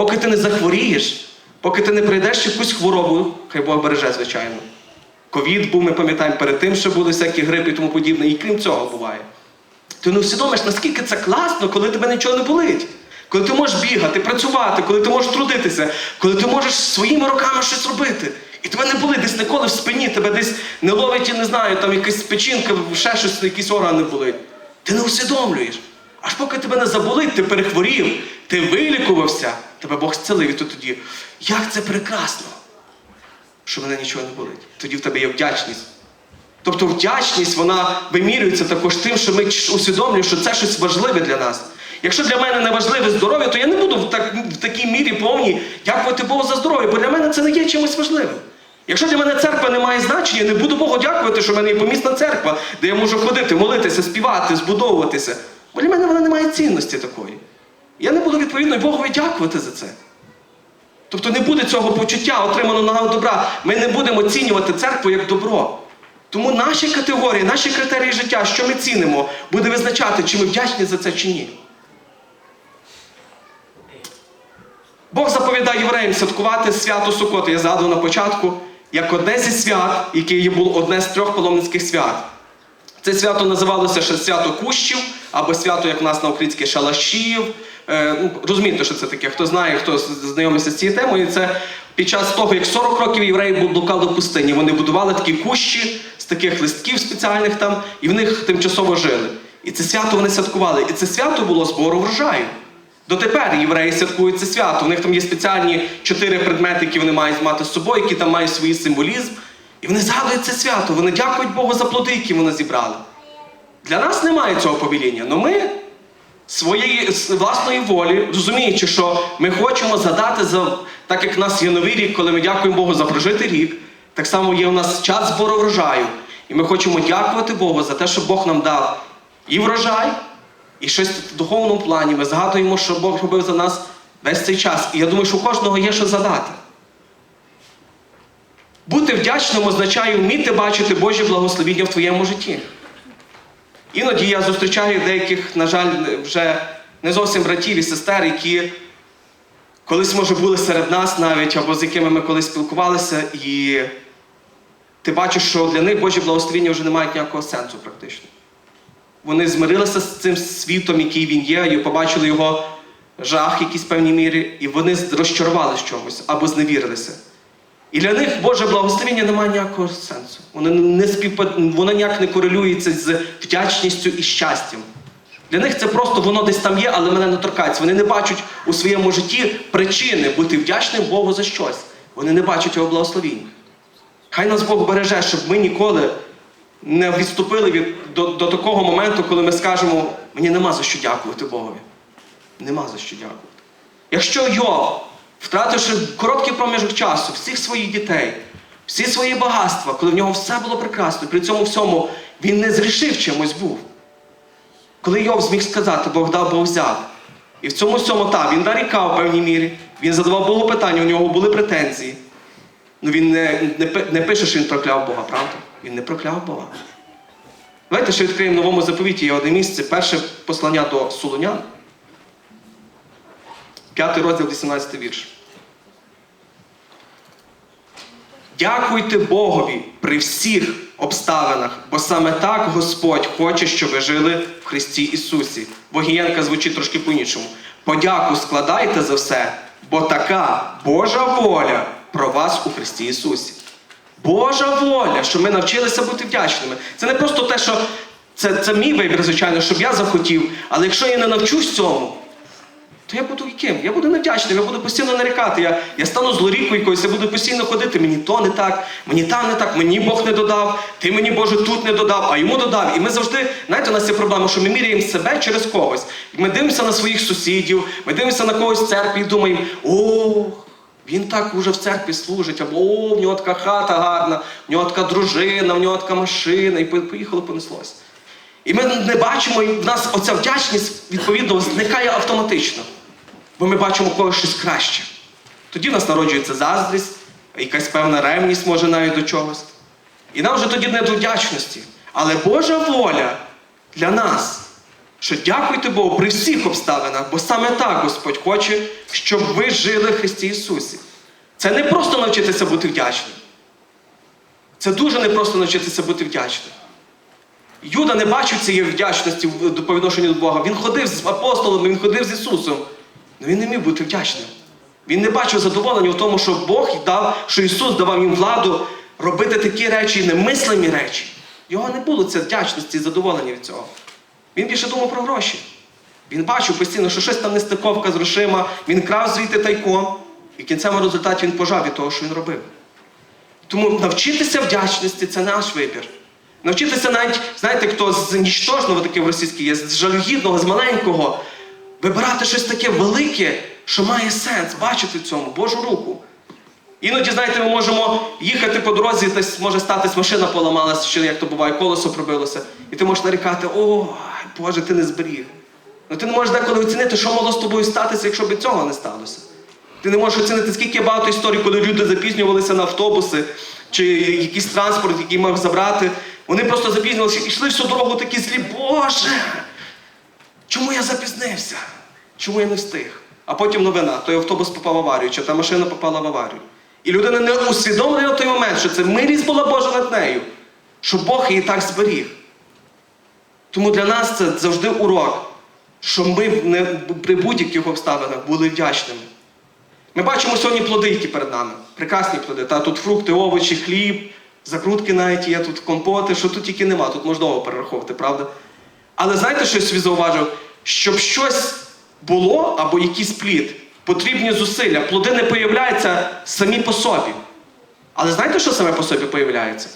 поки ти не захворієш, поки ти не прийдеш якусь хворобу, хай Бог береже, звичайно. Ковід був, ми пам'ятаємо, перед тим, що були всякі грипи і тому подібне, і крім цього буває. Ти не усвідомиш, наскільки це класно, коли тебе нічого не болить. Коли ти можеш бігати, працювати, коли ти можеш трудитися, коли ти можеш своїми руками щось робити. І тебе не болить десь ніколи в спині, тебе десь не ловить, я не знаю, там якась печінка, ще щось, якісь органи болить. Ти не усвідомлюєш. Аж поки тебе не заболить, ти перехворів, ти вилікувався, тебе Бог зцілив і ти тоді. Як це прекрасно, що мене нічого не болить. Тоді в тебе є вдячність. Тобто вдячність вона вимірюється також тим, що ми усвідомлюємо, що це щось важливе для нас. Якщо для мене не важливе здоров'я, то я не буду в, так, в такій мірі повній дякувати Богу за здоров'я, бо для мене це не є чимось важливим. Якщо для мене церква не має значення, я не буду Богу дякувати, що в мене є помісна церква, де я можу ходити, молитися, співати, збудовуватися. Бо для мене вона не має цінності такої. Я не буду відповідно й Богові дякувати за це. Тобто не буде цього почуття, отриманого добра. Ми не будемо оцінювати церкву як добро. Тому наші категорії, наші критерії життя, що ми цінимо, буде визначати, чи ми вдячні за це чи ні. Бог заповідає євреям святкувати свято Сукоти, я згадував на початку, як одне зі свят, яке було одне з трьох паломницьких свят. Це свято називалося ще свято Кущів, або свято, як в нас на українське, Шалашів. Е, ну, розумієте, що це таке? Хто знає, хто знайомиться з цією темою, це під час того, як 40 років євреї блукали в пустині. Вони будували такі кущі з таких листків спеціальних там, і в них тимчасово жили. І це свято вони святкували. І це свято було збору врожаю. Дотепер євреї святкують це свято. У них там є спеціальні чотири предмети, які вони мають мати з собою, які там мають свій символізм. І вони згадують це свято. Вони дякують Богу за плоди, які вони зібрали. Для нас немає цього повеління, але ми своєї власної волі, розуміючи, що ми хочемо задати за так, як в нас є новий рік, коли ми дякуємо Богу за прожитий рік, так само є у нас час збору врожаю. І ми хочемо дякувати Богу за те, що Бог нам дав і врожай, і щось в духовному плані. Ми згадуємо, що Бог робив за нас весь цей час. І я думаю, що у кожного є що задати. Бути вдячним означає вміти бачити Божі благословіння в твоєму житті. Іноді я зустрічаю деяких, на жаль, вже не зовсім братів і сестер, які колись, може, були серед нас навіть, або з якими ми колись спілкувалися, і ти бачиш, що для них Божі благословіння вже не мають ніякого сенсу практично. Вони змирилися з цим світом, який він є, і побачили його жах в певній мірі, і вони розчарувалися чомусь або зневірилися. І для них Боже благословення не має ніякого сенсу. Воно не співпад... воно ніяк не корелюється з вдячністю і щастям. Для них це просто воно десь там є, але мене не торкається. Вони не бачать у своєму житті причини бути вдячним Богу за щось. Вони не бачать його благословіння. Хай нас Бог береже, щоб ми ніколи не відступили від, до, до такого моменту, коли ми скажемо, мені нема за що дякувати Богові. Нема за що дякувати. Якщо Йов, втративши короткий проміжок часу, всіх своїх дітей, всі свої багатства, коли в нього все було прекрасно, при цьому всьому він не зрішив чимось був. Коли Йов зміг сказати, Бог дав, Бог взяв. І в цьому всьому так, він нарікав в певній мірі, він задавав Богу питання, у нього були претензії. Ну він не, не, не пише, що він прокляв Бога, правда? Він не прокляв Бога. Давайте ще відкриємо новому заповіті є одне місце, перше послання до Солонян. П'ятий розділ, 18 вірш. Дякуйте Богові при всіх обставинах, бо саме так Господь хоче, щоб ви жили в Христі Ісусі. Богієнка звучить трошки по-іншому. Подяку складайте за все, бо така Божа воля про вас у Христі Ісусі. Божа воля, що ми навчилися бути вдячними. Це не просто те, що це, це мій вибір, звичайно, щоб я захотів. Але якщо я не навчусь цьому, то я буду яким? Я буду невдячним, я буду постійно нарікати. Я, я стану злорікою якоюсь, я буду постійно ходити. Мені то не так, мені там не так, мені Бог не додав, ти мені Боже тут не додав, а йому додав. І ми завжди, знаєте, у нас є проблема, що ми міряємо себе через когось. Ми дивимося на своїх сусідів, ми дивимося на когось в церкві і думаємо, о, він так уже в церкві служить, або о, в нього така хата гарна, в нього така дружина, в нього така машина, і поїхало, понеслось. І ми не бачимо, і в нас оця вдячність, відповідно, зникає автоматично. Бо ми бачимо когось щось краще. Тоді в нас народжується заздрість, якась певна ревність може навіть до чогось. І нам вже тоді не до вдячності. Але Божа воля для нас що дякуйте Богу при всіх обставинах, бо саме так Господь хоче, щоб ви жили в Христі Ісусі. Це не просто навчитися бути вдячним. Це дуже непросто навчитися бути вдячним. Юда не бачив цієї вдячності по відношенню до Бога. Він ходив з апостолами, він ходив з Ісусом. Але він не міг бути вдячним. Він не бачив задоволення в тому, що Бог дав, що Ісус давав їм владу робити такі речі, немислимі речі. Його не було це вдячності і задоволення від цього. Він більше думав про гроші. Він бачив постійно, що щось там нестиковка з грошима, він крав звідти тайком, і в кінцевому результаті він пожав від того, що він робив. Тому навчитися вдячності це наш вибір. Навчитися навіть, знаєте, хто з нічтожного таке в російській є, з жалюгідного, з маленького, вибирати щось таке велике, що має сенс, бачити в цьому Божу руку. Іноді, знаєте, ми можемо їхати по дорозі, десь може статись, машина поламалася, чи як то буває, колесо пробилося. І ти можеш нарікати, о, Боже, ти не зберіг. Ну ти не можеш деколи оцінити, що могло з тобою статися, якщо б цього не сталося. Ти не можеш оцінити, скільки багато історій, коли люди запізнювалися на автобуси чи якийсь транспорт, який мав забрати. Вони просто запізнювалися і йшли всю дорогу такі злі, Боже! Чому я запізнився? Чому я не встиг? А потім новина, той автобус попав в аварію, чи та машина попала в аварію. І людина не усвідомлює той момент, що це милість була Божа над нею, що Бог її так зберіг. Тому для нас це завжди урок, що ми не, при будь-яких обставинах були вдячними. Ми бачимо сьогодні плоди, перед нами. Прекрасні плоди. Та тут фрукти, овочі, хліб, закрутки навіть є, тут компоти, що тут тільки нема, тут можна перераховувати, правда? Але знаєте, що я собі зауважив? Щоб щось було або якийсь плід, потрібні зусилля. Плоди не появляються самі по собі. Але знаєте, що саме по собі появляється?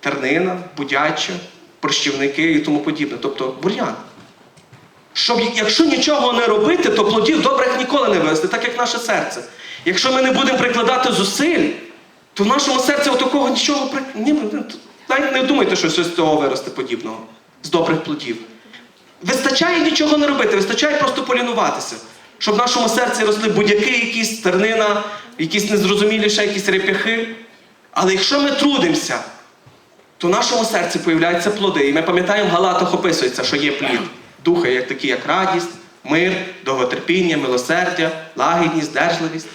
Тернина, будяча, прощівники і тому подібне, тобто бур'ян. Щоб якщо нічого не робити, то плодів добрих ніколи не виросте, так як наше серце. Якщо ми не будемо прикладати зусиль, то в нашому серці отакого нічого. Ні, навіть не думайте, що щось з цього виросте подібного, з добрих плодів. Вистачає нічого не робити, вистачає просто полінуватися, щоб в нашому серці росли будь-які якісь тернина, якісь незрозумілі ще якісь реп'яхи. Але якщо ми трудимося, то в нашому серці появляються плоди. І ми пам'ятаємо, в Галатах описується, що є плід. Духа, як такі, як радість, мир, довготерпіння, милосердя, лагідність, держливість.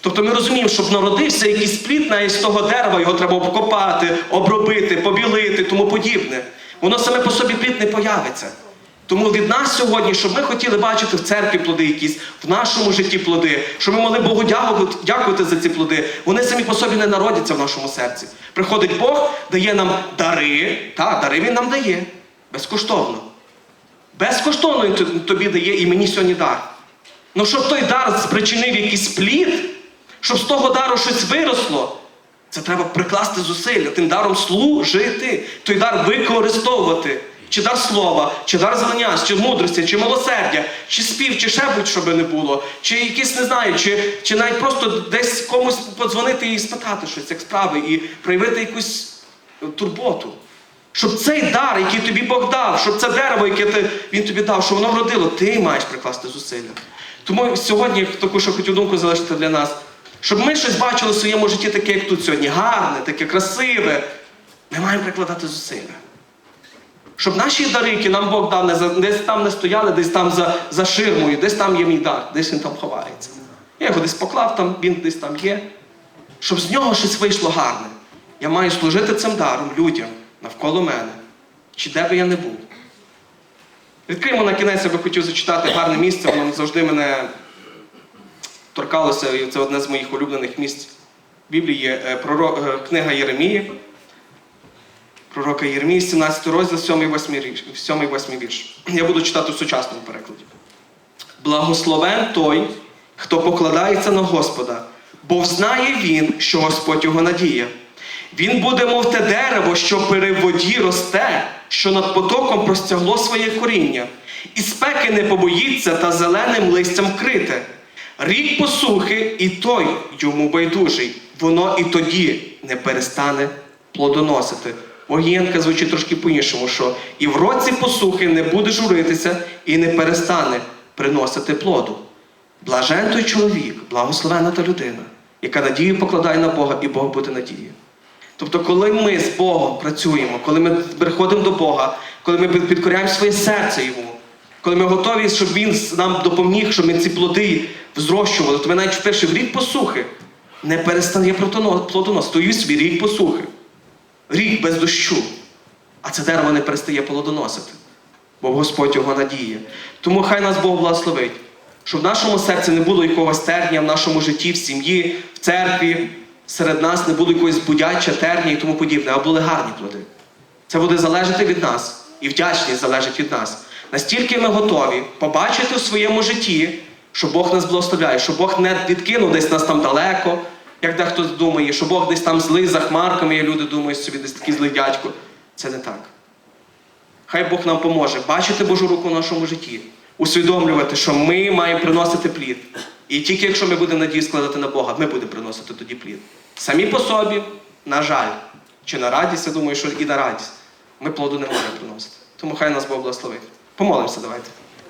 Тобто ми розуміємо, щоб народився якийсь плід навіть з того дерева, його треба обкопати, обробити, побілити, тому подібне. Воно саме по собі плід не появиться. Тому від нас сьогодні, щоб ми хотіли бачити в церкві плоди якісь, в нашому житті плоди, щоб ми могли Богу дякувати, за ці плоди, вони самі по собі не народяться в нашому серці. Приходить Бог, дає нам дари, та, дари Він нам дає безкоштовно. Безкоштовно він тобі дає і мені сьогодні дар. Ну щоб той дар спричинив якийсь плід, щоб з того дару щось виросло, це треба прикласти зусилля, тим даром служити, той дар використовувати. Чи дар слова, чи дар знання, чи мудрості, чи милосердя, чи спів, чи ще будь-що би не було, чи якісь не знаю, чи, чи навіть просто десь комусь подзвонити і спитати щось, як справи, і проявити якусь е, турботу. Щоб цей дар, який тобі Бог дав, щоб це дерево, яке ти, він тобі дав, щоб воно вродило, ти маєш прикласти зусилля. Тому сьогодні таку, що хотів думку залишити для нас, щоб ми щось бачили в своєму житті таке, як тут сьогодні, гарне, таке красиве, ми маємо прикладати зусилля. Щоб наші дари, які нам Бог дав, не десь там не стояли, десь там за, за ширмою, десь там є мій дар, десь він там ховається. Я його десь поклав, там, він десь там є. Щоб з нього щось вийшло гарне. Я маю служити цим даром людям навколо мене, чи де би я не був. Відкриємо на кінець, я би хотів зачитати гарне місце, воно завжди мене торкалося, і це одне з моїх улюблених місць Біблії, е, е, книга Єремії пророка Єремії, 17 розділ, 7-8 7-8 вірш. Я буду читати в сучасному перекладі. Благословен той, хто покладається на Господа, бо знає він, що Господь його надіє. Він буде, мов те дерево, що при воді росте, що над потоком простягло своє коріння, і спеки не побоїться та зеленим листям крите. Рік посухи, і той йому байдужий, воно і тоді не перестане плодоносити. Огієнка звучить трошки по-іншому, що і в році посухи не буде журитися і не перестане приносити плоду. Блажен той чоловік, благословена та людина, яка надію покладає на Бога, і Бог буде надією. Тобто, коли ми з Богом працюємо, коли ми приходимо до Бога, коли ми підкоряємо своє серце Йому, Коли ми готові, щоб він нам допоміг, щоб ми ці плоди взрощували, то ми навіть вперше в рік посухи не перестає плодоно- плодоносити. Стою собі рік посухи. Рік без дощу. А це дерево не перестає плодоносити. Бо Господь його надіє. Тому хай нас Бог благословить, щоб в нашому серці не було якогось терня в нашому житті, в сім'ї, в церкві, серед нас не було якогось будяча, терня і тому подібне, а були гарні плоди. Це буде залежати від нас, і вдячність залежить від нас. Настільки ми готові побачити в своєму житті, що Бог нас благословляє, що Бог не відкинув десь нас там далеко, як дехто думає, що Бог десь там злий за хмарками, і люди думають собі, десь такий злий дядько. Це не так. Хай Бог нам поможе бачити Божу руку в нашому житті, усвідомлювати, що ми маємо приносити плід. І тільки якщо ми будемо надію складати на Бога, ми будемо приносити тоді плід. Самі по собі, на жаль, чи на радість, я думаю, що і на радість, ми плоду не можемо приносити. Тому хай нас Бог благословить. Помолимося, давайте.